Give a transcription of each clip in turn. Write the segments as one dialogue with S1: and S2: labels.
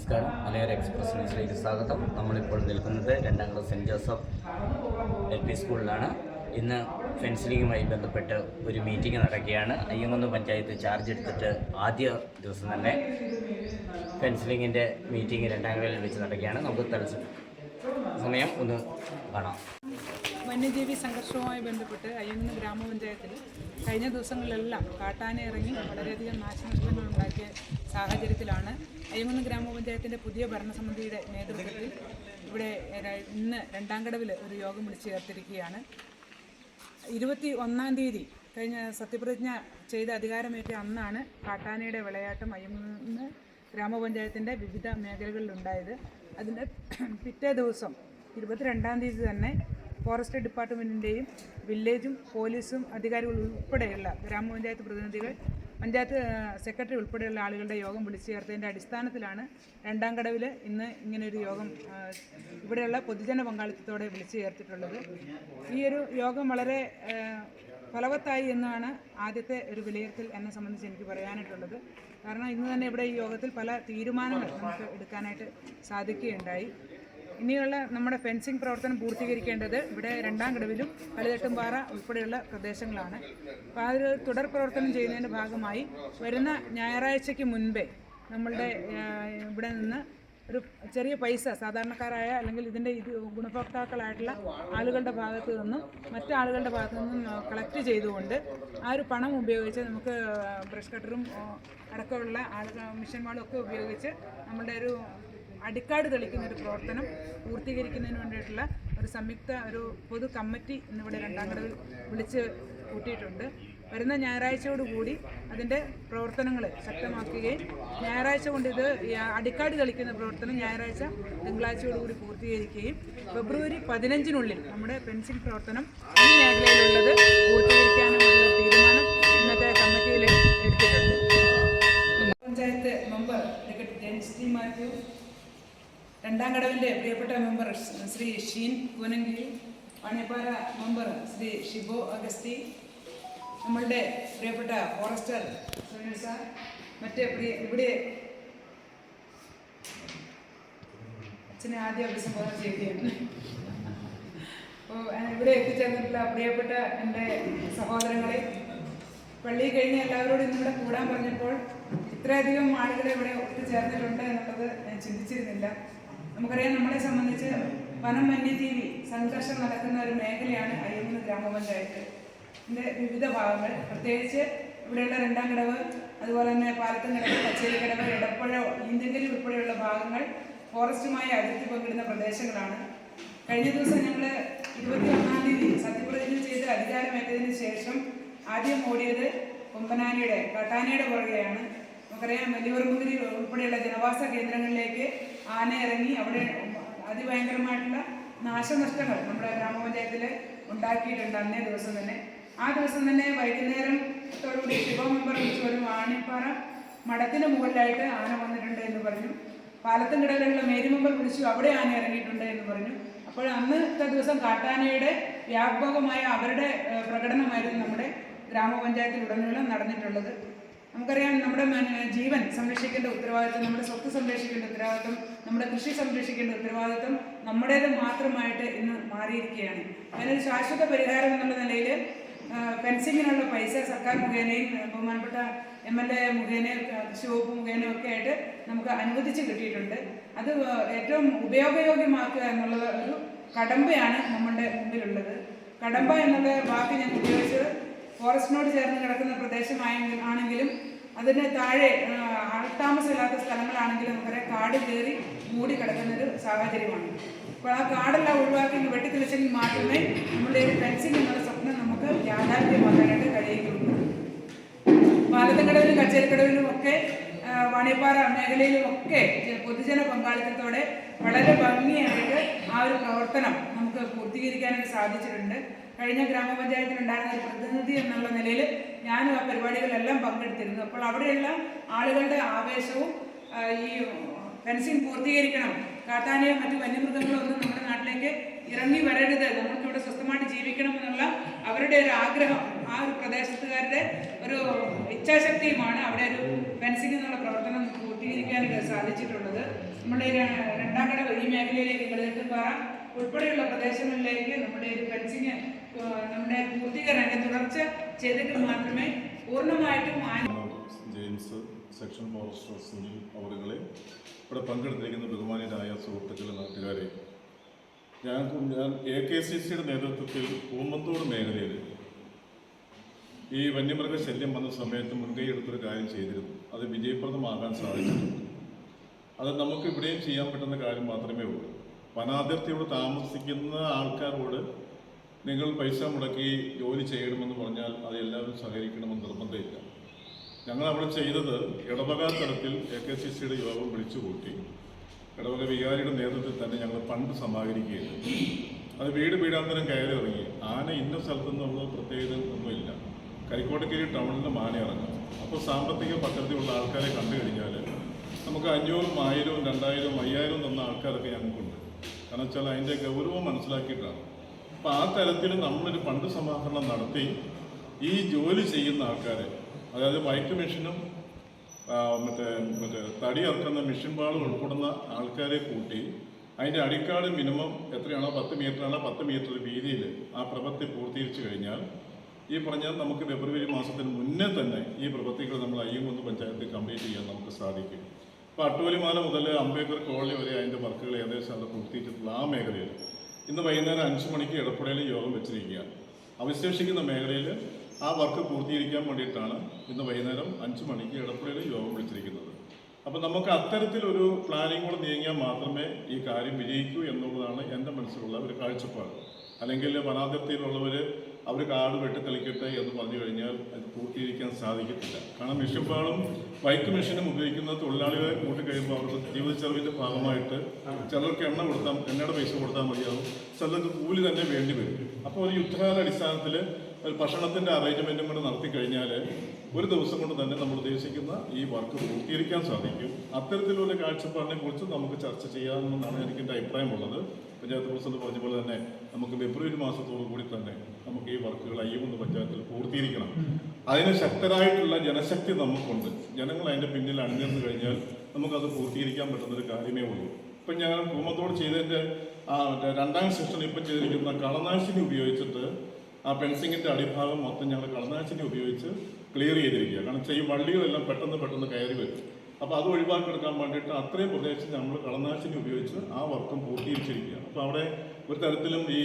S1: നമസ്കാരം. മലയാള എക്സ്പ്രസ് ന്യൂസിലേക്ക് സ്വാഗതം. നമ്മളിപ്പോൾ നിൽക്കുന്നത് രണ്ടാം class Saint Joseph L P സ്കൂളിലാണ്. ഇന്ന് ഫെൻസിലിങ്ങുമായി ബന്ധപ്പെട്ട് ഒരു മീറ്റിംഗ് നടക്കുകയാണ്. അയ്യങ്കുന്ന് പഞ്ചായത്ത് ചാർജ് എടുത്തിട്ട് ആദ്യ ദിവസം തന്നെ ഫെൻസിലിങ്ങിന്റെ മീറ്റിംഗ് രണ്ടാം വെച്ച് നടക്കുകയാണ്. നമുക്ക് തത്സ സമയം ഒന്ന് കാണാം.
S2: വന്യജീവി സംഘർഷവുമായി ബന്ധപ്പെട്ട് അയ്യങ്ങുന്ന ഗ്രാമപഞ്ചായത്തിൽ കഴിഞ്ഞ ദിവസങ്ങളിലെല്ലാം കാട്ടാനെ ഇറങ്ങി വളരെയധികം നാശനഷ്ടങ്ങൾ ഉണ്ടാക്കിയ സാഹചര്യത്തിലാണ് അയ്യങ്കുന്ന് ഗ്രാമപഞ്ചായത്തിന്റെ പുതിയ ഭരണസമിതിയുടെ നേതൃത്വത്തിൽ ഇവിടെ ഇന്ന് രണ്ടാം കടവിൽ ഒരു യോഗം വിളിച്ചു ചേർത്തിരിക്കുകയാണ്. ഇരുപത്തി ഒന്നാം തീയതി കഴിഞ്ഞ സത്യപ്രതിജ്ഞ ചെയ്ത അധികാരമേറ്റ അന്നാണ് കാട്ടാനയുടെ വിളയാട്ടം അയ്യങ്കുന്ന് ഗ്രാമപഞ്ചായത്തിന്റെ വിവിധ മേഖലകളിലുണ്ടായത്. അതിന്റെ പിറ്റേ ദിവസം ഇരുപത്തിരണ്ടാം തീയതി തന്നെ ഫോറസ്റ്റ് ഡിപ്പാർട്ട്മെന്റിന്റെയും വില്ലേജും പോലീസും അധികാരികൾ ഉൾപ്പെടെയുള്ള ഗ്രാമപഞ്ചായത്ത് പ്രതിനിധികൾ പഞ്ചായത്ത് സെക്രട്ടറി ഉൾപ്പെടെയുള്ള ആളുകളുടെ യോഗം വിളിച്ചു ചേർത്തതിന്റെ അടിസ്ഥാനത്തിലാണ് രണ്ടാം കടവിൽ ഇന്ന് ഇങ്ങനെയൊരു യോഗം ഇവിടെയുള്ള പൊതുജന പങ്കാളിത്തത്തോടെ വിളിച്ചു ചേർത്തിട്ടുള്ളത്. ഈ ഒരു യോഗം വളരെ ഫലവത്തായി എന്നാണ് ആദ്യത്തെ ഒരു വിലയിരുത്തൽ എന്നെ സംബന്ധിച്ച് എനിക്ക് പറയാനായിട്ടുള്ളത്. കാരണം ഇന്ന് തന്നെ ഇവിടെ ഈ യോഗത്തിൽ പല തീരുമാനങ്ങൾ നമുക്ക് എടുക്കാനായിട്ട് സാധിക്കുകയുണ്ടായി. ഇനിയുള്ള നമ്മുടെ ഫെൻസിംഗ് പ്രവർത്തനം പൂർത്തീകരിക്കേണ്ടത് ഇവിടെ രണ്ടാം കടവിലും കളിതട്ടുംപാറ ഉൾപ്പെടെയുള്ള പ്രദേശങ്ങളാണ്. അപ്പോൾ അതിൽ തുടർ പ്രവർത്തനം ചെയ്യുന്നതിന്റെ ഭാഗമായി വരുന്ന ഞായറാഴ്ചയ്ക്ക് മുൻപേ നമ്മളുടെ ഇവിടെ നിന്ന് ഒരു ചെറിയ പൈസ സാധാരണക്കാരായ അല്ലെങ്കിൽ ഇതിന്റെ ഇത് ഗുണഭോക്താക്കളായിട്ടുള്ള ആളുകളുടെ ഭാഗത്തു നിന്നും മറ്റു ആളുകളുടെ ഭാഗത്തു നിന്നും കളക്ട് ചെയ്തുകൊണ്ട് ആ ഒരു പണം ഉപയോഗിച്ച് നമുക്ക് ബ്രഷ് കട്ടറും അടക്കമുള്ള ആളുകൾ മിഷന്മാരും ഒക്കെ ഉപയോഗിച്ച് നമ്മുടെ ഒരു അടിക്കാട് തെളിക്കുന്ന ഒരു പ്രവർത്തനം പൂർത്തീകരിക്കുന്നതിന് വേണ്ടിയിട്ടുള്ള ഒരു സംയുക്ത ഒരു പൊതു കമ്മിറ്റി ഇന്നിവിടെ രണ്ടാം കടവിൽ വിളിച്ച് കൂട്ടിയിട്ടുണ്ട്. വരുന്ന ഞായറാഴ്ചയോടുകൂടി അതിന്റെ പ്രവർത്തനങ്ങൾ ശക്തമാക്കുകയും ഞായറാഴ്ച കൊണ്ട് ഇത് അടിക്കാട് കളിക്കുന്ന പ്രവർത്തനം ഞായറാഴ്ച തിങ്കളാഴ്ചയോടുകൂടി പൂർത്തീകരിക്കുകയും ഫെബ്രുവരി പതിനഞ്ചിനുള്ളിൽ നമ്മുടെ പെൻസിൽ പ്രവർത്തനം ഈ മേഖലയിലുള്ളത് തീരുമാനം ഇന്നത്തെ കമ്മിറ്റിയിൽ പഞ്ചായത്ത് മെമ്പർ ജെൻസ്റ്റി മാത്യു രണ്ടാം കടവിന്റെ പ്രിയപ്പെട്ട മെമ്പർ ശ്രീ ഷീൻ കൂനങ്കി വാണിപ്പാറ മെമ്പർ ശ്രീ ഷിബോ അഗസ്തി നമ്മളുടെ പ്രിയപ്പെട്ട ഫോറസ്റ്റർ സുനിൽ സാർ മറ്റേ പ്രിയ ഇവിടെ അച്ഛനെ ആദ്യം അഭിസംബോധന ചെയ്യുകയാണ്. അപ്പോൾ ഇവിടെ എത്തിച്ചേർന്നിട്ടുള്ള പ്രിയപ്പെട്ട എന്റെ സഹോദരങ്ങളെ പള്ളി കഴിഞ്ഞ് എല്ലാവരോടും ഇന്നിവിടെ കൂടാൻ പറഞ്ഞപ്പോൾ ഇത്രയധികം ആളുകളെ ഇവിടെ ഒത്തുചേർന്നിട്ടുണ്ട് എന്നുള്ളത് ഞാൻ ചിന്തിച്ചിരുന്നില്ല. നമുക്കറിയാം നമ്മളെ സംബന്ധിച്ച് വനം വന്യജീവി സംഘർഷം നടക്കുന്ന ഒരു മേഖലയാണ് അയ്യമ്പത് ഗ്രാമപഞ്ചായത്ത്. ഇതിന്റെ വിവിധ ഭാഗങ്ങൾ പ്രത്യേകിച്ച് ഇവിടെയുള്ള രണ്ടാം കടവ് അതുപോലെ തന്നെ പാലത്തും കടവ് കച്ചേരി കടവ് ഇടപ്പുഴ ഈന്തങ്കരി ഉൾപ്പെടെയുള്ള ഭാഗങ്ങൾ ഫോറസ്റ്റുമായി അതിർത്തി പങ്കിടുന്ന പ്രദേശങ്ങളാണ്. കഴിഞ്ഞ ദിവസം ഞങ്ങൾ ഇരുപത്തി ഒന്നാം തീയതി സത്യപ്രതിജ്ഞ ചെയ്ത് അധികാരമേറ്റതിന് ശേഷം ആദ്യം ഓടിയത് കൊമ്പനാനിയുടെ കാട്ടാനയുടെ പുറകെയാണ്. നമുക്കറിയാം വലിയവർമുതിരി ഉൾപ്പെടെയുള്ള ജനവാസ കേന്ദ്രങ്ങളിലേക്ക് ആന ഇറങ്ങി അവിടെ അതിഭയങ്കരമായിട്ടുള്ള നാശനഷ്ടങ്ങൾ നമ്മുടെ ഗ്രാമപഞ്ചായത്തിൽ ഉണ്ടാക്കിയിട്ടുണ്ട് അന്നേ ദിവസം തന്നെ. ആ ദിവസം തന്നെ വൈകുന്നേരത്തോടുകൂടി ശിവ മെമ്പർ വിളിച്ചു ഒരു വാണിപ്പാറ മഠത്തിന് മുകളിലായിട്ട് ആന വന്നിട്ടുണ്ട് എന്ന് പറഞ്ഞു. പാലത്തിനിടയിലുള്ള മേരിമെമ്പർ മേരി മെമ്പർ വിളിച്ചു അവിടെ ആന ഇറങ്ങിയിട്ടുണ്ട് എന്ന് പറഞ്ഞു. അപ്പോൾ അന്നത്തെ ദിവസം കാട്ടാനയുടെ വ്യാപകമായ അവരുടെ പ്രകടനമായിരുന്നു നമ്മുടെ ഗ്രാമപഞ്ചായത്തിൽ ഉടനീളം നടന്നിട്ടുള്ളത്. നമുക്കറിയാം നമ്മുടെ ജീവൻ സംരക്ഷിക്കേണ്ട ഉത്തരവാദിത്വം നമ്മുടെ സ്വത്ത് സംരക്ഷിക്കേണ്ട ഉത്തരവാദിത്വം നമ്മുടെ കൃഷി സംരക്ഷിക്കേണ്ട ഉത്തരവാദിത്വം നമ്മുടേത് മാത്രമായിട്ട് ഇന്ന് മാറിയിരിക്കുകയാണ്. അതിനൊരു ശാശ്വത പരിഹാരം എന്നുള്ള നിലയിൽ ഫെൻസിങ്ങിനുള്ള പൈസ സർക്കാർ മുഖേനയും ബഹുമാനപ്പെട്ട എം എൽ എ മുഖേനയും കൃഷി വകുപ്പ് മുഖേനയും ഒക്കെ ആയിട്ട് നമുക്ക് അനുവദിച്ച് കിട്ടിയിട്ടുണ്ട്. അത് ഏറ്റവും ഉപയോഗയോഗ്യമാക്കുക എന്നുള്ളത് ഒരു കടമ്പയാണ് നമ്മുടെ മുമ്പിലുള്ളത്. കടമ്പ എന്നുള്ള വാക്ക് ഞാൻ ഉപയോഗിച്ചത് ഫോറസ്റ്റിനോട് ചേർന്ന് കിടക്കുന്ന പ്രദേശമായെങ്കിൽ ആണെങ്കിലും അതിന് താഴെ ആൾത്താമസമില്ലാത്ത സ്ഥലങ്ങളാണെങ്കിലും നമുക്കറിയാം കാട് കയറി മൂടി കിടക്കുന്ന ഒരു സാഹചര്യമാണ്. അപ്പോൾ ആ കാടെല്ലാം ഒഴിവാക്കി വെട്ടിത്തെളിച്ചെങ്കിൽ മാത്രമേ നമ്മുടെ ഒരു ഫെൻസിങ് എന്നുള്ള സ്വപ്നം നമുക്ക് യാഥാർത്ഥ്യമാക്കാനായിട്ട് കഴിയുകയുള്ളൂ. പാലത്തക്കടവിലും കച്ചേരിക്കടവിലും ഒക്കെ വാണിപ്പാറ മേഖലയിലും ഒക്കെ പൊതുജന പങ്കാളിത്തത്തോടെ വളരെ ഭംഗിയായിട്ട് ആ ഒരു പ്രവർത്തനം നമുക്ക് പൂർത്തീകരിക്കാനായിട്ട് സാധിച്ചിട്ടുണ്ട്. കഴിഞ്ഞ ഗ്രാമപഞ്ചായത്തിൽ ഉണ്ടായിരുന്ന ഒരു പ്രതിനിധി എന്നുള്ള നിലയിൽ ഞാനും ആ പരിപാടികളിലെല്ലാം പങ്കെടുത്തിരുന്നു. അപ്പോൾ അവിടെയുള്ള ആളുകളുടെ ആവേശവും ഈ ഫെൻസിങ് പൂർത്തീകരിക്കണം കാട്ടാനയോ മറ്റു വന്യമൃഗങ്ങളോ ഒന്നും നമ്മുടെ നാട്ടിലേക്ക് ഇറങ്ങി വരരുത് നമുക്ക് ഇവിടെ സ്വസ്ഥമായിട്ട് ജീവിക്കണം എന്നുള്ള അവരുടെ ഒരു ആഗ്രഹം ആ ഒരു പ്രദേശത്തുകാരുടെ ഒരു ഇച്ഛാശക്തിയുമാണ് അവിടെ ഒരു ഫെൻസിങ് എന്നുള്ള പ്രവർത്തനം പൂർത്തീകരിക്കാൻ സാധിച്ചിട്ടുള്ളത്. നമ്മുടെ രണ്ടാം കട ഈ മേഖലയിലേക്ക് കിഴക്കുംപാറ ഉൾപ്പെടെയുള്ള പ്രദേശങ്ങളിലേക്ക് നമ്മുടെ ഒരു ഫെൻസിങ് നമ്മുടെ പൂർത്തീകരണം തുടർച്ച ചെയ്തിട്ട് മാത്രമേ പൂർണമായിട്ടും
S3: ജെയിംസ് സെക്ഷൻ ഫോറസ്റ്റർ സുനിൽ അവറുകളെ ഇവിടെ പങ്കെടുത്തിരിക്കുന്ന ബഹുമാനീയരായ സുഹൃത്തുക്കളെ നാട്ടുകാരെ. ഞാൻ ഞാൻ എ കെ സി സിയുടെ നേതൃത്വത്തിൽ കൂമ്പത്തോട് മേഖലയിൽ ഈ വന്യമൃഗ ശല്യം വന്ന സമയത്ത് മുൻകൈ എടുത്തൊരു കാര്യം ചെയ്തിരുന്നു. അത് വിജയപ്രദമാകാൻ സാധിച്ചിട്ടുണ്ട് അത് നമുക്ക് ഇവിടെയും ചെയ്യാൻ പറ്റുന്ന കാര്യം മാത്രമേ ഉള്ളൂ. വനാതിർത്തിയോട് താമസിക്കുന്ന ആൾക്കാരോട് നിങ്ങൾ പൈസ മുടക്കി ജോലി ചെയ്യണമെന്ന് പറഞ്ഞാൽ അത് എല്ലാവരും സഹകരിക്കണമെന്ന് നിർബന്ധമില്ല. ഞങ്ങൾ അവിടെ ചെയ്തത് ഇടവക തലത്തിൽ എ കെ സി സിയുടെ യോഗം വിളിച്ചുകൂട്ടി. ഇടവക വികാരിയുടെ നേതൃത്വത്തിൽ തന്നെ ഞങ്ങൾ ഫണ്ട് സമാഹരിക്കുകയാണ് അത് വീട് വീടാന്തരം കയറി ഇറങ്ങി ആന ഇന്ന സ്ഥലത്തു നിന്നുള്ള പ്രത്യേകത ഒന്നുമില്ല. കരിക്കോട്ടക്കരി ടൗണിൽ ആന ഇറങ്ങും. അപ്പോൾ സാമ്പത്തിക പദ്ധതിയുള്ള ആൾക്കാരെ കണ്ടു കഴിഞ്ഞാൽ നമുക്ക് അഞ്ഞൂറും ആയിരവും രണ്ടായിരവും അയ്യായിരവും തന്ന ആൾക്കാരൊക്കെ ഞങ്ങൾക്കുണ്ട്. കാരണം വെച്ചാൽ അതിന്റെ ഗൗരവം മനസ്സിലാക്കിയിട്ടാണ്. അപ്പോൾ ആ തരത്തിൽ നമ്മളൊരു ഫണ്ട് സമാഹരണം നടത്തി ഈ ജോലി ചെയ്യുന്ന ആൾക്കാരെ അതായത് വൈറ്റ് മെഷീനും മറ്റേ മറ്റേ തടി ഇറക്കുന്ന മെഷീൻ പാളും ഉൾപ്പെടുന്ന ആൾക്കാരെ കൂട്ടി അതിന്റെ അടിക്കാട് മിനിമം എത്രയാണോ പത്ത് മീറ്ററാണോ പത്ത് മീറ്റർ വീതിയിൽ ആ പ്രവൃത്തി പൂർത്തീകരിച്ചു കഴിഞ്ഞാൽ ഈ പറഞ്ഞ നമുക്ക് ഫെബ്രുവരി മാസത്തിന് മുന്നേ തന്നെ ഈ പ്രവൃത്തികൾ നമ്മൾ അയ്യങ്കുന്ന് പഞ്ചായത്തിൽ കംപ്ലീറ്റ് ചെയ്യാൻ നമുക്ക് സാധിക്കും. ഇപ്പോൾ അട്ടുവലിമാല മുതൽ അംബേദ്കർ കോളനി വരെ അതിന്റെ വർക്കുകൾ ഏകദേശം അവിടെ പൂർത്തിയിട്ടുള്ള ആ മേഖലയിൽ ഇന്ന് വൈകുന്നേരം അഞ്ച് മണിക്ക് എടപ്പുഴയിൽ യോഗം വെച്ചിരിക്കുകയാണ്. അവശേഷിക്കുന്ന മേഖലയിൽ ആ വർക്ക് പൂർത്തീകരിക്കാൻ വേണ്ടിയിട്ടാണ് ഇന്ന് വൈകുന്നേരം അഞ്ച് മണിക്ക് എടപ്പുഴയിൽ യോഗം വിളിച്ചിരിക്കുന്നത്. അപ്പോൾ നമുക്ക് അത്തരത്തിലൊരു പ്ലാനിങ് കൂടെ നീങ്ങിയാൽ മാത്രമേ ഈ കാര്യം വിജയിക്കൂ എന്നുള്ളതാണ് എന്റെ മനസ്സിലുള്ള ഒരു കാഴ്ചപ്പാട്. അല്ലെങ്കിൽ വനാതിർത്തിയിലുള്ളവർ അവർ കാട് വെട്ടിത്തെളിക്കട്ടെ എന്ന് പറഞ്ഞു കഴിഞ്ഞാൽ അത് പൂർത്തീകരിക്കാൻ സാധിക്കത്തില്ല. കാരണം മെഷീൻപാളും ബൈക്ക് മെഷീനും ഉപയോഗിക്കുന്ന തൊഴിലാളികളെ കൂട്ടിക്കഴിയുമ്പോൾ അവർക്ക് ജീവിത ചെലവിന്റെ ഭാഗമായിട്ട് ചിലർക്ക് എണ്ണ കൊടുത്താൽ എണ്ണയുടെ പൈസ കൊടുത്താൽ മതിയാവും. ചിലർക്ക് കൂലി തന്നെ വേണ്ടി വരും. അപ്പോൾ ഒരു യുദ്ധകാല അടിസ്ഥാനത്തിൽ ഭക്ഷണത്തിന്റെ അറേഞ്ച്മെന്റും കൂടെ നടത്തി കഴിഞ്ഞാൽ ഒരു ദിവസം കൊണ്ട് തന്നെ നമ്മൾ ഉദ്ദേശിക്കുന്ന ഈ വർക്ക് പൂർത്തീകരിക്കാൻ സാധിക്കും. അത്തരത്തിലുള്ള കാഴ്ചപ്പാടിനെ കുറിച്ച് നമുക്ക് ചർച്ച ചെയ്യാമെന്നാണ് എനിക്ക് എന്റെ അഭിപ്രായമുള്ളത്. പഞ്ചായത്ത് പ്രസിഡന്റ് പറഞ്ഞ പോലെ തന്നെ നമുക്ക് ഫെബ്രുവരി മാസത്തോടു കൂടി തന്നെ നമുക്ക് ഈ വർക്കുകൾ അയ്യമെന്ന് പഞ്ചായത്തിൽ പൂർത്തീകരിക്കണം. അതിന് ശക്തരായിട്ടുള്ള ജനശക്തി നമുക്കുണ്ട്. ജനങ്ങൾ അതിന്റെ പിന്നിൽ അണിനിർന്നു കഴിഞ്ഞാൽ നമുക്കത് പൂർത്തീകരിക്കാൻ പറ്റുന്നൊരു കാര്യമേ ഉള്ളൂ. ഇപ്പം ഞാൻ കുടുംബത്തോട് ചെയ്തതിന്റെ രണ്ടാം സെഷൻ ഇപ്പം ചെയ്തിരിക്കുന്ന കളനാശിനി ഉപയോഗിച്ചിട്ട് ആ പെൻസിങ്ങിന്റെ അടിഭാഗം മൊത്തം ഞങ്ങൾ കളനാശിനി ഉപയോഗിച്ച് ക്ലിയർ ചെയ്തിരിക്കുക കാരണം ചെയ്യും വള്ളികളെല്ലാം പെട്ടെന്ന് പെട്ടെന്ന് കയറി വരും. അപ്പോൾ അത് ഒഴിവാക്കിയെടുക്കാൻ വേണ്ടിയിട്ട് അത്രയും പ്രദേശം നമ്മൾ കളനാശിനി ഉപയോഗിച്ച് ആ വർക്കും പൂർത്തീകരിച്ചിരിക്കുകയാണ്. അപ്പോൾ അവിടെ ഒരു തരത്തിലും ഈ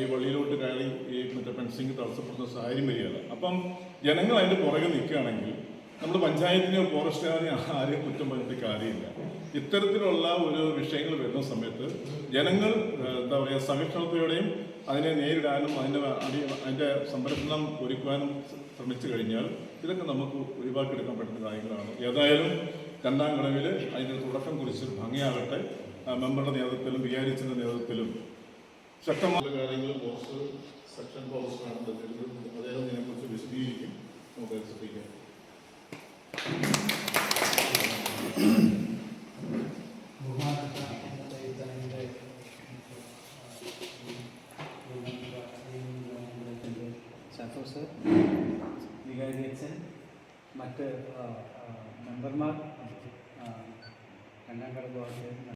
S3: ഈ വള്ളിയിലോട്ട് കയറി ഈ മറ്റേ ഫെൻസിങ് തടസ്സപ്പെടുന്ന സാഹചര്യം വരികയാണ് അപ്പം ജനങ്ങൾ അതിന്റെ പുറകെ നിൽക്കുകയാണെങ്കിൽ നമ്മൾ പഞ്ചായത്തിനെയോ ഫോറസ്റ്റുകാരെയോ ആരെയും കുറ്റം പറഞ്ഞിട്ട് കാര്യമില്ല. ഇത്തരത്തിലുള്ള ഒരു വിഷയങ്ങൾ വരുന്ന സമയത്ത് ജനങ്ങൾ എന്താ പറയുക സഹിഷ്ണുതയോടെയും അതിനെ നേരിടാനും അതിന്റെ അടി അതിന്റെ സംരക്ഷണം ഒരുക്കുവാനും ശ്രമിച്ചു കഴിഞ്ഞാൽ ഇതൊക്കെ നമുക്ക് ഒഴിവാക്കിയെടുക്കാൻ പറ്റുന്ന കാര്യങ്ങളാണ്. ഏതായാലും രണ്ടാം ഘടവിൽ അതിന്റെ തുടക്കം കുറിച്ച് ഭംഗിയാകട്ടെ. മെമ്പറുടെ നേതൃത്വത്തിലും വി ആർ എച്ചിന്റെ നേതൃത്വത്തിലും ശക്തമായ ഫോറസ്റ്റ് സെക്ഷൻ ഫോറസ്റ്റാണ് അദ്ദേഹം ഇതിനെക്കുറിച്ച് വിശദീകരിക്കും. നമുക്ക് ശ്രദ്ധിക്കാം.
S4: സന്തോഷ് വികാരി അച്ഛൻ മറ്റ് ആ, ആ, മെമ്പർമാർ ആ, രണ്ടാം കട